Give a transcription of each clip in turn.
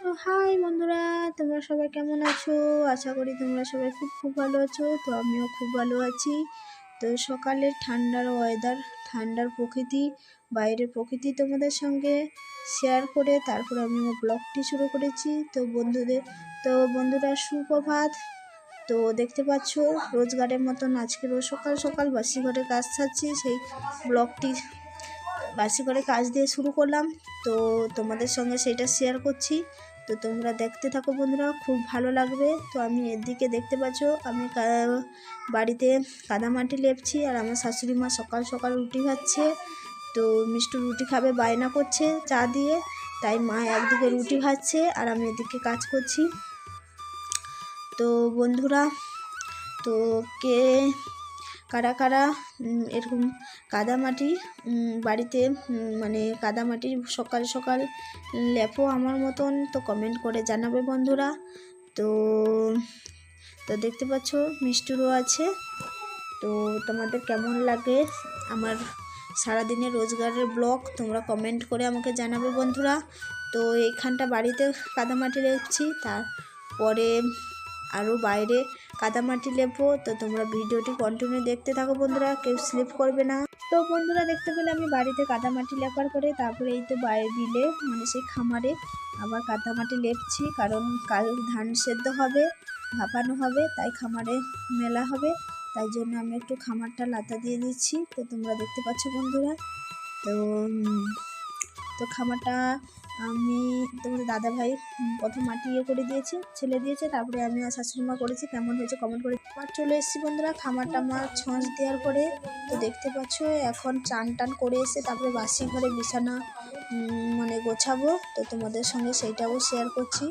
High বন্ধুরা, তোমরা সবাই কেমন আছো? আশা করি তোমরা সবাই খুব খুব ভালো আছো, তো আমিও খুব ভালো আছি। তো সকালের ঠান্ডার ওয়েদার ঠান্ডার প্রকৃতি, বাইরের প্রকৃতি তোমাদের সঙ্গে শেয়ার করে তারপর আমি আমার ব্লগটি শুরু করেছি। তো বন্ধুদের, তো বন্ধুরা, সুপ্রভাত। তো দেখতে পাচ্ছ, রোজগারের মতন আজকে রোজ সকাল সকাল বাসি ঘরে কাজ ছাড়ছি সেই ব্লগটি বাসি করে কাজ দিয়ে শুরু করলাম। তো তোমাদের সঙ্গে সেটা শেয়ার করছি। তো তোমরা দেখতে থাকো বন্ধুরা, খুব ভালো লাগবে। তো আমি এদিকে দেখতে পাচ্ছ, আমি বাড়িতে কাদামাটি লেপছি আর আমার শাশুড়ি মা সকাল সকাল রুটি খাচ্ছে। তো মিষ্টি রুটি খাবে, বায়না করছে চা দিয়ে, তাই মা একদিকে রুটি খাচ্ছে আর আমি এদিকে কাজ করছি। তো বন্ধুরা, তো কে কারা কারা এরকম কাদামাটি বাড়িতে মানে কাদামাটি সকাল সকাল লেপো আমার মতন, তো কমেন্ট করে জানাবে বন্ধুরা। তো তো দেখতে পাচ্ছ মিষ্টুরও আছে। তো তোমাদের কেমন লাগে আমার সারাদিনের রোজগারের ব্লগ, তোমরা কমেন্ট করে আমাকে জানাবে বন্ধুরা। তো এইখানটা বাড়িতে কাদামাটি লেপছি তারপরে আরও বাইরে কাদামাটি লেপো, তো তোমরা ভিডিওটি কন্টিনিউ দেখতে থাকো বন্ধুরা, কেউ স্লিপ করবে না। তো বন্ধুরা, দেখতে পেলে আমি বাড়িতে কাদামাটি লেপার করে তারপরে এই তো বাইরে বিলে মানে সেই খামারে আবার কাদামাটি লেপছি, কারণ কাল ধান সেদ্ধ হবে, ভাপানো হবে, তাই খামারে মেলা হবে, তাই জন্য আমি একটু খামারটা লাতা দিয়ে দিচ্ছি। তো তোমরা দেখতে পাচ্ছ বন্ধুরা, তো তো খামারটা আমি তোমাদের দাদা ভাই প্রথম মাটি ইয়ে করে দিয়েছে, ছেলে দিয়েছে, তারপরে আমি আর শাশুড়ি মা করেছি। কেমন হয়েছে কমেন্ট করে আমার চলে এসেছি বন্ধুরা খামারটা আমার ছঁচ দেওয়ার পরে তো দেখতে পাচ্ছ, এখন চান টান করে এসে তারপরে বাসি ঘরে বিছানা মানে গোছাবো। তো তোমাদের সঙ্গে সেইটাও শেয়ার করছি।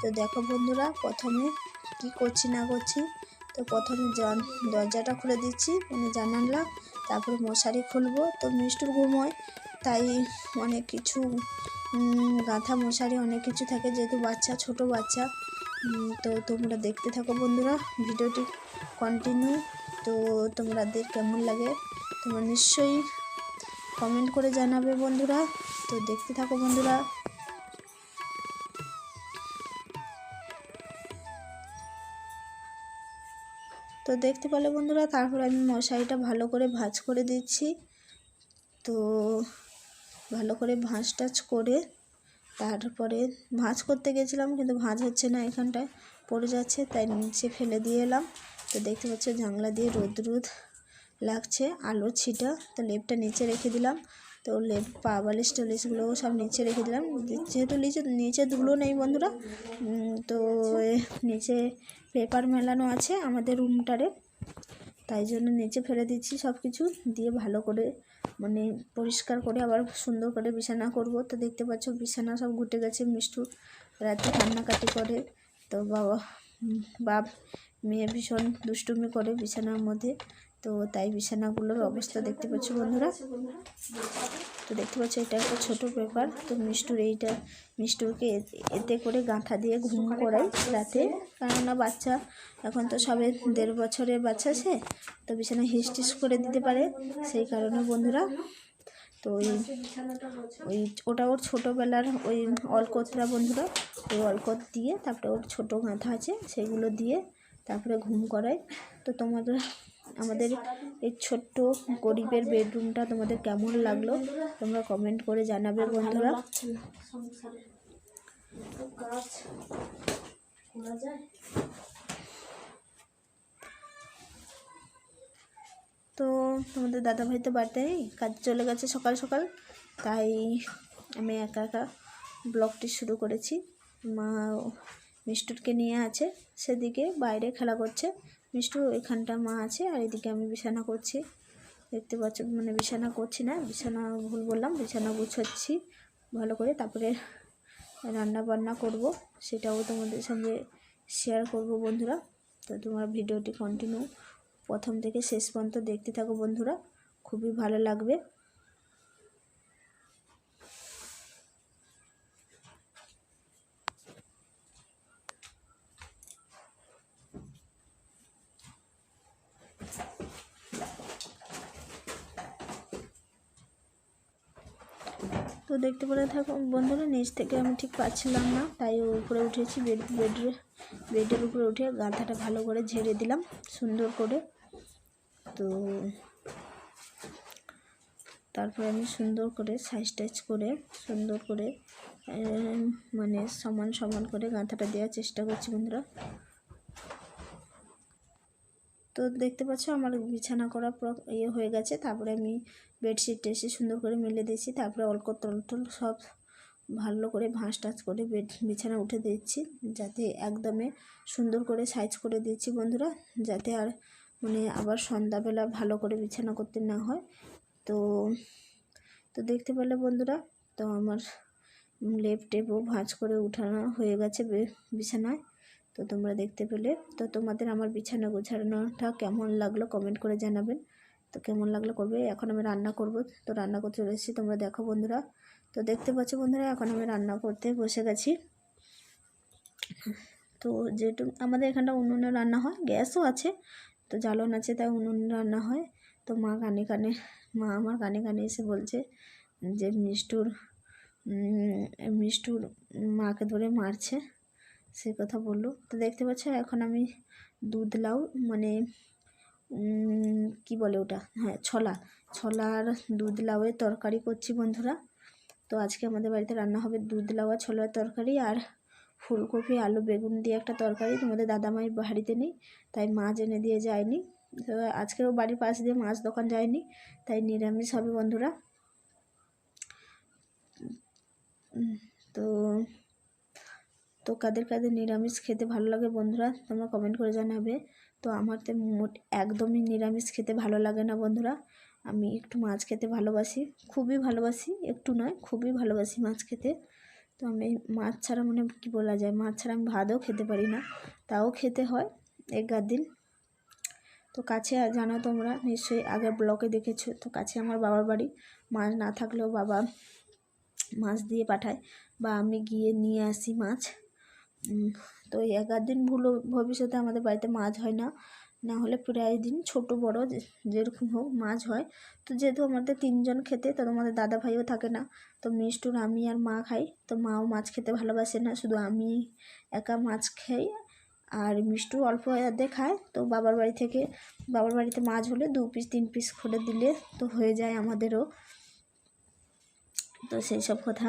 তো দেখো বন্ধুরা, প্রথমে কি করছি না করছি, তো প্রথমে দরজাটা খুলে দিচ্ছি মানে জানালা, তারপরে মশারি খুলবো। তো মিষ্টুর ঘুম হয় তাই অনেক কিছু গাঁথা মশারি অনেক কিছু থাকে, যেহেতু বাচ্চা, ছোট বাচ্চা তো তোমরা দেখতে থাকো বন্ধুরা ভিডিওটি কন্টিনিউ তো তোমাদের কেমন লাগে তোমরা নিশ্চয়ই কমেন্ট করে জানাবে বন্ধুরা। তো দেখতে থাকো বন্ধুরা। তো দেখতে পেলে বন্ধুরা, তারপর আমি মশারিটা ভালো করে ভাঁজ করে দিচ্ছি। তো ভালো করে ভাঁজ টাজ করে তারপরে ভাঁজ করতে গেছিলাম, কিন্তু ভাঁজ হচ্ছে না এখানটায়, পড়ে যাচ্ছে, তাই নিচে ফেলে দিয়ে এলাম। তো দেখতে পাচ্ছ জানলা দিয়ে রোদ রোদ লাগছে, আলোর ছিটা। তো লেপটা নিচে রেখে দিলাম। তো লেপ, পা বালিশ টালিশগুলোও সব নিচে রেখে দিলাম। যেহেতু নিচে নিচে ধুলো নেই বন্ধুরা তো নিচে পেপার মেলানো আছে আমাদের রুমটারে। তাই জন্য নিচে ফেলে দিচ্ছি সব কিছু দিয়ে ভালো করে মানে পরিষ্কার করে আবার সুন্দর করে বিছানা করব। তো দেখতে পাচ্ছ বিছানা সব ঘুটে গেছে, মিষ্টু রাতে কান্নাকাটি করে। তো বাবা, বাপ, মেয়ে ভীষণ দুষ্টুমি করে বিছানার মধ্যে। তো তাই বিছানাগুলোর অবস্থা দেখতে পাচ্ছ বন্ধুরা। তো দেখতে পাচ্ছ, এটা একটা ছোটো পেপার তো মিষ্টুর এইটা মিষ্টুরকে এতে করে গাঁথা দিয়ে ঘুম করাই রাতে। কেননা বাচ্চা এখন তো সবে দেড় বছরের বাচ্চা সে, তো বিছানা হিস্টিস করে দিতে পারে, সেই কারণে বন্ধুরা, তো ওই ওই ওটা ওর ছোটোবেলার ওই অলকতরা বন্ধুরা, ওই অলকত দিয়ে তারপরে ওর ছোটো গাঁথা আছে, সেগুলো দিয়ে তারপরে ঘুম করাই তো তোমাদের আমাদের এই ছোট্ট গরিবের বেডরুমটা তোমাদের কেমন লাগল তোমরা কমেন্ট করে জানাবে বন্ধুরা। তো তোমাদের দাদাভাই তো বাড়িতে নেই কাজ চলে গেছে সকাল সকাল তাই আমি একা একা ব্লগটি শুরু করেছি। মা মিষ্টুরকে নিয়ে আছে সেদিকে বাইরে খেলা করছে। মিষ্টু এখানটা মা আছে আর এদিকে আমি বিছানা করছি। দেখতে পাচ্ছ মানে বিছানা করছি না, বিছানা ভুল বললাম, বিছানা গুছাচ্ছি ভালো করে, তারপরে রান্না বান্না করব, সেটাও তোমাদের সঙ্গে শেয়ার করব বন্ধুরা। তো তোমার ভিডিওটি কন্টিনিউ প্রথম থেকে শেষ পর্যন্ত দেখতে থাকো বন্ধুরা, খুবই ভালো লাগবে। তো দেখতে পেলে থাকো, বন্ধুরা নিচ থেকে আমি ঠিক পাচ্ছিলাম না, তাই উপরে উঠেছি বেড, বেডে, বেডের উপরে উঠে গাঁথাটা ভালো করে ঝেড়ে দিলাম, সুন্দর করে। তো তারপরে আমি সুন্দর করে সাইজ টাইজ করে, সুন্দর করে মানে সমান সমান করে গাঁথাটা দেওয়ার চেষ্টা করছি বন্ধুরা। তো দেখতে পাচ্ছ আমার বিছানা করা ইয়ে হয়ে গেছে। তারপরে আমি বেডশিট টেসে সুন্দর করে মেলে দিয়েছি। তারপরে অল্প তল টল সব ভালো করে ভাঁজ টাজ করে বেড, বিছানা উঠে দিচ্ছি যাতে একদমে সুন্দর করে সাইজ করে দিচ্ছি বন্ধুরা। যাতে আর মানে আবার সন্ধ্যাবেলা ভালো করে বিছানা করতে না হয়। তো তো দেখতে পেলে বন্ধুরা, তো আমার লেপ টেপও ভাঁজ করে উঠানো হয়ে গেছে বিছানায়। তো তোমরা দেখতে পেলে। তো তোমাদের আমার বিছানা গোছানোটা কেমন লাগল কমেন্ট করে জানাবেন। তো কেমন লাগল করবে? এখন আমি রান্না করব। তো রান্না করতে চলে এসেছি তোমরা দেখো বন্ধুরা। তো দেখতে পাচ্ছ বন্ধুরা, এখন আমি রান্না করতে বসে গেছি। তো যেহেতু আমাদের এখানটা উনুনে রান্না হয়, গ্যাসও আছে, তো জ্বালন আছে তাই উনুনে রান্না হয়। তো মা কানে কানে, মা আমার কানে কানে এসে বলছে যে মিষ্টুর মিষ্টুর মাকে ধরে মারছে। সে কথা বলল। তো দেখতে পাচ্ছ, এখন আমি দুধ লাউ মানে কি বলে ওটা? হ্যাঁ ছলা। ছলার দুধ লাউয়ের তরকারি করছি বন্ধুরা। তো আজকে আমাদের বাড়িতে রান্না হবে দুধ লাউ আর ছোলার তরকারি আর ফুলকপি, আলু, বেগুন দিয়ে একটা তরকারি। তোমাদের দাদামাই বাড়িতে নেই, তাই মাছ এনে দিয়ে যায়নি। তো আজকেও বাড়ির পাশ দিয়ে মাছ দোকান যায়নি, তাই নিরামিষ হবে বন্ধুরা। তো তো কাদের কাদের নিরামিষ খেতে ভালো লাগে বন্ধুরা তোমরা কমেন্ট করে জানাবে। তো আমার তো মোট একদমই নিরামিষ খেতে ভালো লাগে না বন্ধুরা। আমি একটু মাছ খেতে ভালোবাসি, খুবই ভালোবাসি, একটু নয়, খুবই ভালোবাসি মাছ খেতে। তো আমি মাছ ছাড়া মানে কী বলা যায়, মাছ ছাড়া আমি ভাতও খেতে পারি না, তাও খেতে হয় এগার দিন। তো কাছে জানো তোমরা, নিশ্চয়ই আগের ব্লকে দেখেছ, তো কাছে আমার বাবার বাড়ি। মাছ না থাকলেও বাবা মাছ দিয়ে পাঠায়, বা আমি গিয়ে নিয়ে আসি মাছ। তো এই এগার দিন ভুলো, ভবিষ্যতে আমাদের বাড়িতে মাছ হয় না। না হলে প্রায় দিন ছোট, বড় যেরকম হোক মাছ হয়। তো যেহেতু আমাদের তিনজন খেতে, তো আমাদের দাদা ভাইও থাকে না, তো মিষ্টুর আমি আর মা খাই। তো মাও মাছ খেতে ভালোবাসে না, শুধু আমি একা মাছ খাই। আর মিষ্টু অল্প অর্ধেক খায়, তো বাবার বাড়ি থেকে, বাবার বাড়িতে মাছ হলে দু পিস তিন পিস করে দিলে তো হয়ে যায় আমাদেরও। তো সেই সব কথা।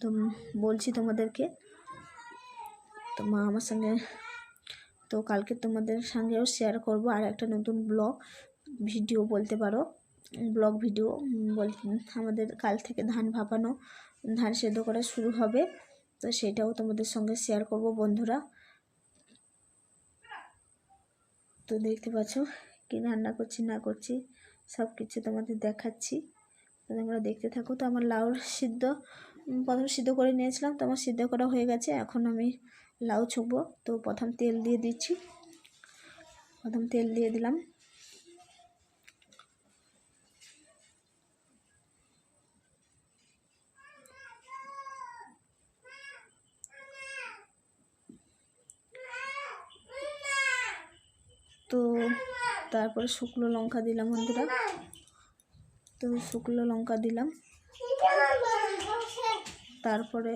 তো বলছি তোমাদেরকে, তো মা আমার সঙ্গে, তো কালকে তোমাদের সঙ্গেও শেয়ার করব আর একটা নতুন ব্লগ ভিডিও বলতে পারো। ব্লগ ভিডিও বল আমাদের কাল থেকে ধান ভাপানো, ধান সেদ্ধ করা শুরু হবে। তো সেটাও তোমাদের সঙ্গে শেয়ার করব বন্ধুরা। তো দেখতে পাচ্ছ কি রান্না করছি, না করছি সব কিছু তোমাদের দেখাচ্ছি। তোমরা দেখতে থাকো। তো আমার লাউর সিদ্ধ প্রথম সিদ্ধ করে নিয়েছিলাম, তো আমার সিদ্ধ করা হয়ে গেছে। এখন আমি লাউ ছুঁকবো। তো প্রথম তেল দিয়ে দিচ্ছি। প্রথম তেল দিয়ে দিলাম। তো তারপরে শুকনো লঙ্কা দিলাম বন্ধুরা। তো শুকনো লঙ্কা দিলাম। তারপরে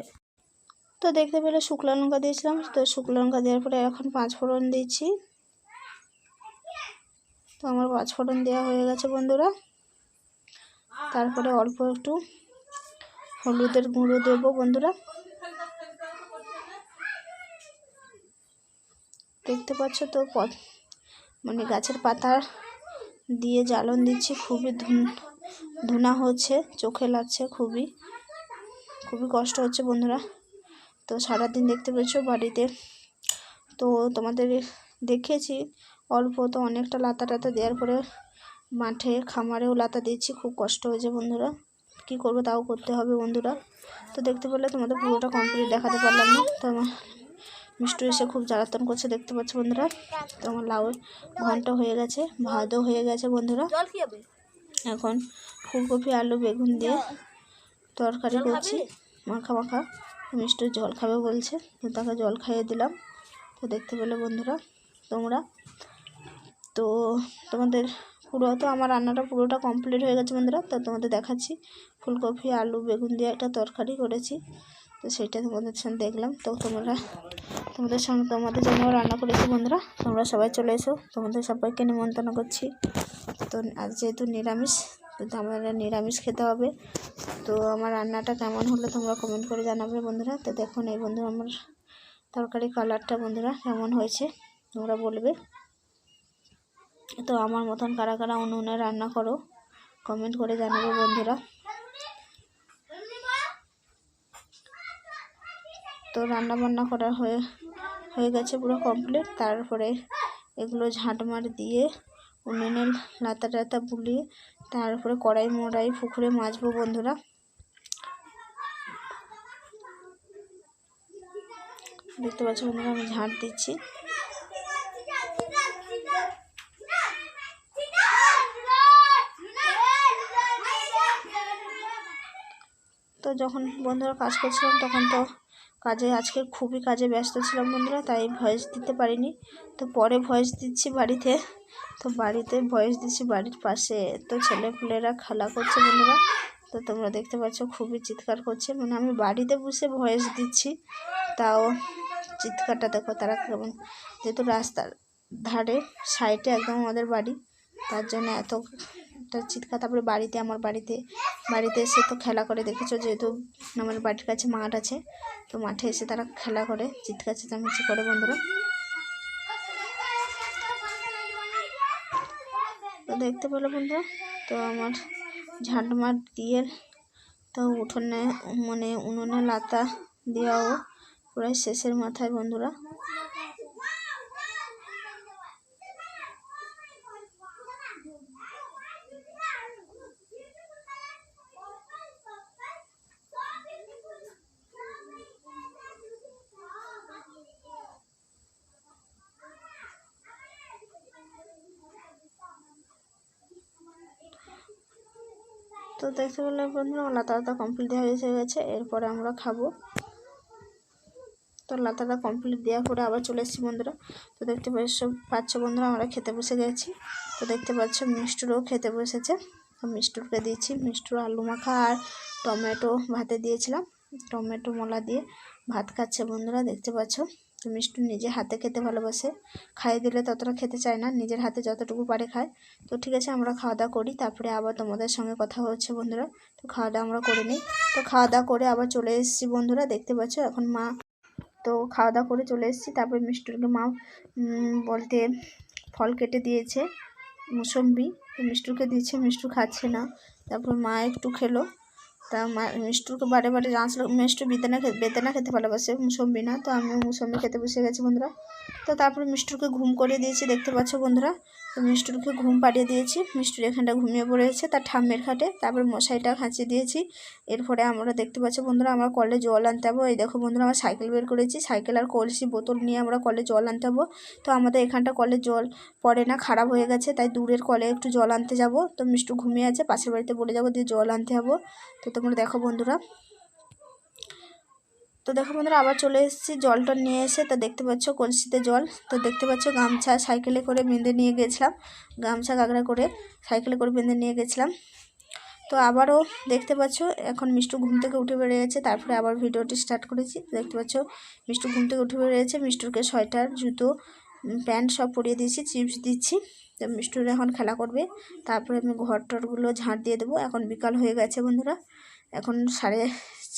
তো দেখতে পেলে শুকনো লঙ্কা দিয়েছিলাম। তো শুকনো লঙ্কা দেওয়ার পরে এখন পাঁচ ফোড়ন দিয়েছি। তো আমার পাঁচ ফোড়ন দেওয়া হয়ে গেছে বন্ধুরা। তারপরে অল্প একটু হলুদের গুঁড়ো দেবো বন্ধুরা। দেখতে পাচ্ছ তো মানে গাছের পাতা দিয়ে জ্বালন দিচ্ছি। খুবই ধুন ধুনা হচ্ছে, চোখে লাগছে খুবই। খুবই কষ্ট হচ্ছে বন্ধুরা। তো সারাদিন দেখতে পেয়েছ বাড়িতে। তো তোমাদের দেখেছি, অল্প তো অনেকটা লাতা টাতা দেওয়ার পরে মাঠে খামারেও লাতা দিয়েছি, খুব কষ্ট হয়েছে বন্ধুরা। কী করব তাও করতে হবে বন্ধুরা। তো দেখতে পেলে তোমাদের পুরোটা কমপ্লিট দেখাতে পারলাম না। তো আমার মিষ্টু এসে খুব জ্বালাতন করছে, দেখতে পাচ্ছ বন্ধুরা। তো আমার লাউ ঘন্ট হয়ে গেছে, ভাতও হয়ে গেছে বন্ধুরা। এখন ফুলকপি আলু বেগুন দিয়ে তরকারি করছি। মাখা মাখা। মিষ্টি জল খাবে বলছে। তো তাকে জল খাইয়ে দিলাম। তো দেখতে পেলে বন্ধুরা তোমরা। তো তোমাদের পুরো তো আমার রান্নাটা পুরোটা কমপ্লিট হয়ে গেছে বন্ধুরা। তো তোমাদের দেখাচ্ছি। ফুলকপি আলু বেগুন দিয়ে একটা তরকারি করেছি। তো সেটা তোমাদের সঙ্গে দেখলাম। তো তোমরা, তোমাদের সঙ্গে তোমাদের জন্য রান্না করেছি বন্ধুরা। তোমরা সবাই চলে এসো। তোমাদের সবাইকে নিমন্ত্রণ করছি। তো আজ যেহেতু নিরামিষ, তো আমাদের নিরামিষ খেতে হবে। তো আমার রান্নাটা কেমন হলো তোমরা কমেন্ট করে জানাবে বন্ধুরা। তো দেখুন এই বন্ধু, আমার তরকারি কালারটা বন্ধুরা কেমন হয়েছে তোমরা বলবে। তো আমার মতন কারা কারা উনুনে রান্না করো কমেন্ট করে জানাবে বন্ধুরা। তো রান্না বান্না করা হয়ে হয়ে গেছে পুরো কমপ্লিট তারপরে এগুলো ঝাঁটমার দিয়ে উনুনের লাতা টাতা বুলিয়ে তারপরে কড়াই, মড়াই, পুকুরে মাজবো বন্ধুরা। দেখতে পাচ্ছ বন্ধুরা, আমি ঝাঁট দিচ্ছি। তো যখন বন্ধুরা কাজ করছিলাম, তখন তো কাজে, আজকে খুবই কাজে ব্যস্ত ছিলাম বন্ধুরা, তাই ভয়েস দিতে পারিনি। তো পরে ভয়েস দিচ্ছি বাড়িতে। তো বাড়িতে ভয়েস দিচ্ছি বাড়ির পাশে। তো ছেলেপুলেরা খেলা করছে বন্ধুরা। তো তোমরা দেখতে পাচ্ছ খুবই চিৎকার করছে। মানে আমি বাড়িতে বসে ভয়েস দিচ্ছি, তাও চিৎকারটা দেখো তারা কেমন। যেহেতু রাস্তার ধারে সাইডে একদম আমাদের বাড়ি, তার জন্য এত একটা চিৎকার, তারপরে বাড়িতে, আমার বাড়িতে বাড়িতে এসে তো খেলা করে দেখেছ, যেহেতু আমার বাড়ির কাছে মাঠ আছে, তো মাঠে এসে তারা খেলা করে, চিৎকার চেঁচামেচি করে বন্ধুরা। তো দেখতে পেল বন্ধুরা, তো আমার ঝাঁটমাট দিয়ে তো উঠোনে মানে উনুনে লাতা দেওয়াও প্রায় শেষের মাথায় বন্ধুরা। তো দেখতে পেলে বন্ধুরা লাতা লাতা কমপ্লিট দেওয়া হয়ে গেছে। এরপরে আমরা খাব। তো লাতাটা কমপ্লিট দেওয়ার পরে আবার চলে এসেছি বন্ধুরা। তো দেখতে পাচ্ছ পাচ্ছ বন্ধুরা, আমরা খেতে বসে গেছি। তো দেখতে পাচ্ছ, মিষ্টুরও খেতে বসেছে। তো মিষ্টুরকে দিয়েছি মিষ্টুর আলু মাখা আর টমেটো ভাতে দিয়েছিলাম। টমেটো মলা দিয়ে ভাত খাচ্ছে বন্ধুরা, দেখতে পাচ্ছ। মিষ্টু নিজে হাতে খেতে ভালোবাসে। খাইয়ে দিলে ততটা খেতে চায় না, নিজের হাতে যতটুকু পারে খায়। তো ঠিক আছে, আমরা খাওয়া দাওয়া করি, তারপরে আবার তোমাদের সঙ্গে কথা হচ্ছে বন্ধুরা। তো খাওয়া দাওয়া আমরা করে নিই। তো খাওয়া দাওয়া করে আবার চলে এসেছি বন্ধুরা, দেখতে পাচ্ছ এখন মা। তো খাওয়া দাওয়া করে চলে এসেছি, তারপরে মিষ্টুরকে মা বলতে ফল কেটে দিয়েছে, মুসম্বি। তো মিষ্টুকে দিয়েছে, মিষ্টু খাচ্ছে না। তারপর মা একটু খেলো। তা মিষ্টুকে বারে বারে আসলো মিষ্টু বেদানা বেদানা খেতে ভালোবাসে মুসম্বি না? তো আমি মুসম্বি খেতে বসে গেছি বন্ধুরা। তো তারপরে মিষ্টুরকে ঘুম করে দিয়েছি, দেখতে পাচ্ছ বন্ধুরা? তো মিষ্টুরকে ঘুম পাড়িয়ে দিয়েছি। মিষ্টুর এখানটা ঘুমিয়ে পড়েছে, তার ঠাম্মের খাটে। তারপর মশাইটা খাঁচিয়ে দিয়েছি। এরপরে আমরা দেখতে পাচ্ছি, বন্ধুরা, আমরা কলে জল আনতে হব এই দেখো বন্ধুরা, আমরা সাইকেল বের করেছি। সাইকেল আর কলসি বোতল নিয়ে আমরা কলে জল আনতে হব তো আমাদের এখানটা কলে জল পড়ে না, খারাপ হয়ে গেছে, তাই দূরের কলে একটু জল আনতে যাব। তো মিষ্টু ঘুমিয়ে আছে, পাশের বাড়িতে বলে যাব দিয়ে জল আনতে হব তো তোমরা দেখো বন্ধুরা তো দেখো বন্ধুরা, আবার চলে এসেছি, জলটা নিয়ে এসে, তা দেখতে পাচ্ছ কলসিতে জল, তো দেখতে পাচ্ছ গামছা সাইকেলে করে বেঁধে নিয়ে গেছিলাম, গামছা গাগড়া করে সাইকেলে করে বেঁধে নিয়ে গেছিলাম। তো আবারও দেখতে পাচ্ছ, এখন মিষ্টু ঘুম থেকে উঠে বেড়ে গেছে তারপরে আবার ভিডিওটি স্টার্ট করেছি, দেখতে পাচ্ছ মিষ্টু ঘুম থেকে উঠে বেড়ে গেছে মিষ্টুরকে সোয়েটার, জুতো প্যান্ট সব পরিয়ে দিয়েছি, চিপস দিচ্ছি, তো মিষ্টুর এখন খেলা করবে, তারপরে আমি ঘর টরগুলো ঝাঁট দিয়ে দেবো, এখন বিকাল হয়ে গেছে বন্ধুরা, এখন সাড়ে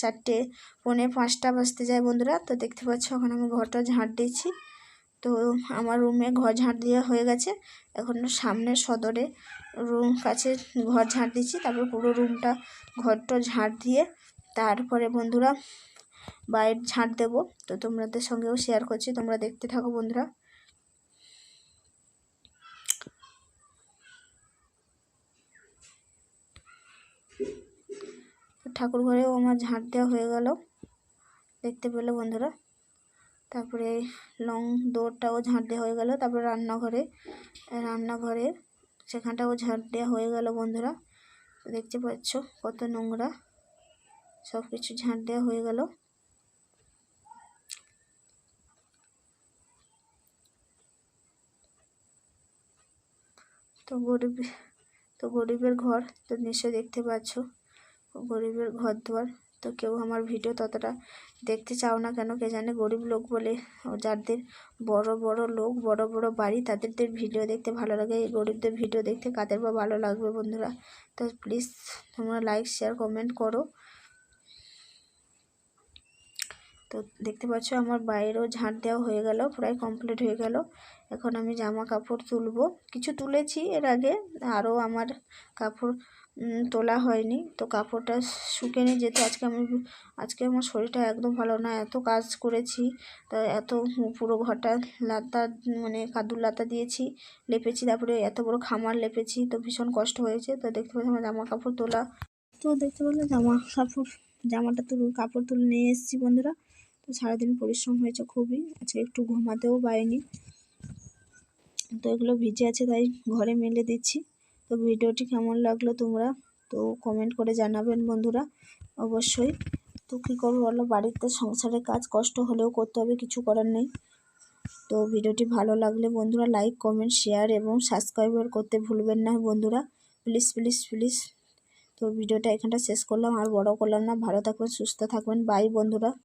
চারটে, পৌনে পাঁচটা বাজতে যায় বন্ধুরা। তো দেখতে পাচ্ছ এখন আমি ঘরটা ঝাঁট দিয়েছি। তো আমার রুমে ঘর ঝাঁট দেওয়া হয়ে গেছে। এখন সামনে সদরে রুম কাছে ঘর ঝাঁট দিচ্ছি তারপর পুরো রুমটা ঘরটা ঝাঁট দিয়ে তারপরে বন্ধুরা বাইরে ঝাঁট দেবো। তো তোমাদের সঙ্গেও শেয়ার করছি। তোমরা দেখতে থাকো বন্ধুরা। ঠাকুর ঘরেও আমার ঝাঁট দেওয়া হয়ে গেল। দেখতে পেল বন্ধুরা। তারপরে লং দৌড়টাও ঝাঁট দেওয়া হয়ে গেল। তারপরে রান্নাঘরে রান্নাঘরে সেখানটাও ঝাঁট দেওয়া হয়ে গেল বন্ধুরা। দেখতে পাচ্ছ কত নোংরা। সব কিছু ঝাঁট দেওয়া হয়ে গেল। তো গরিব, তো গরিবের ঘর, তো নিশ্চয়ই দেখতে পাচ্ছ। গরিবের ঘর দুয়ার তো কেউ আমার ভিডিও ততটা দেখতে চাও না কেন? কে জানে গরিব লোক বলে যাদের বড় বড় লোক, বড় বড় বাড়ি, তাদেরদের ভিডিও দেখতে ভালো লাগে। এই গরিবদের ভিডিও দেখতে কাদের বা ভালো লাগবে বন্ধুরা? তো প্লিজ তোমরা লাইক শেয়ার কমেন্ট করো। তো দেখতে পাচ্ছ আমার বাইরেও ঝাঁট দেওয়া হয়ে গেল, প্রায় কমপ্লিট হয়ে গেল। এখন আমি জামা কাপড় তুলবো। কিছু তুলেছি এর আগে, আরও আমার কাপড় তোলা হয়নি। তো কাপড়টা শুকেনি যেতে আজকে আমি আজকে আমার শরীরটা একদম ভালো না, এত কাজ করেছি, তো এত পুরো ঘরটা লাতা মানে কাদুর লাতা দিয়েছি, লেপেছি, তারপরে এত বড় খামার লেপেছি, তো ভীষণ কষ্ট হয়েছে। তো দেখতে পাচ্ছি আমার জামা কাপড় তোলা। তো দেখতে পেলে জামা কাপড়, জামাটা তুলে, কাপড় তুলে নিয়ে এসেছি বন্ধুরা। তো সারাদিন পরিশ্রম হয়েছে খুবই, আজকে একটু ঘুমাতেও পারিনি। তো এগুলো ভিজে আছে, তাই ঘরে মেলে দিচ্ছি। তো ভিডিওটি কেমন লাগল তোমরা তো কমেন্ট করে জানাবেন বন্ধুরা, অবশ্যই। তো কী করব বলো, বাড়িতে সংসারের কাজ কষ্ট হলেও করতে হবে, কিছু করার নেই। তো ভিডিওটি ভালো লাগলে বন্ধুরা লাইক কমেন্ট শেয়ার এবং সাবস্ক্রাইবার করতে ভুলবেন না বন্ধুরা। প্লিজ প্লিজ প্লিজ তো ভিডিওটা এখানটা শেষ করলাম, আর বড় করলাম না। ভালো থাকবেন, সুস্থ থাকবেন। বাই বন্ধুরা।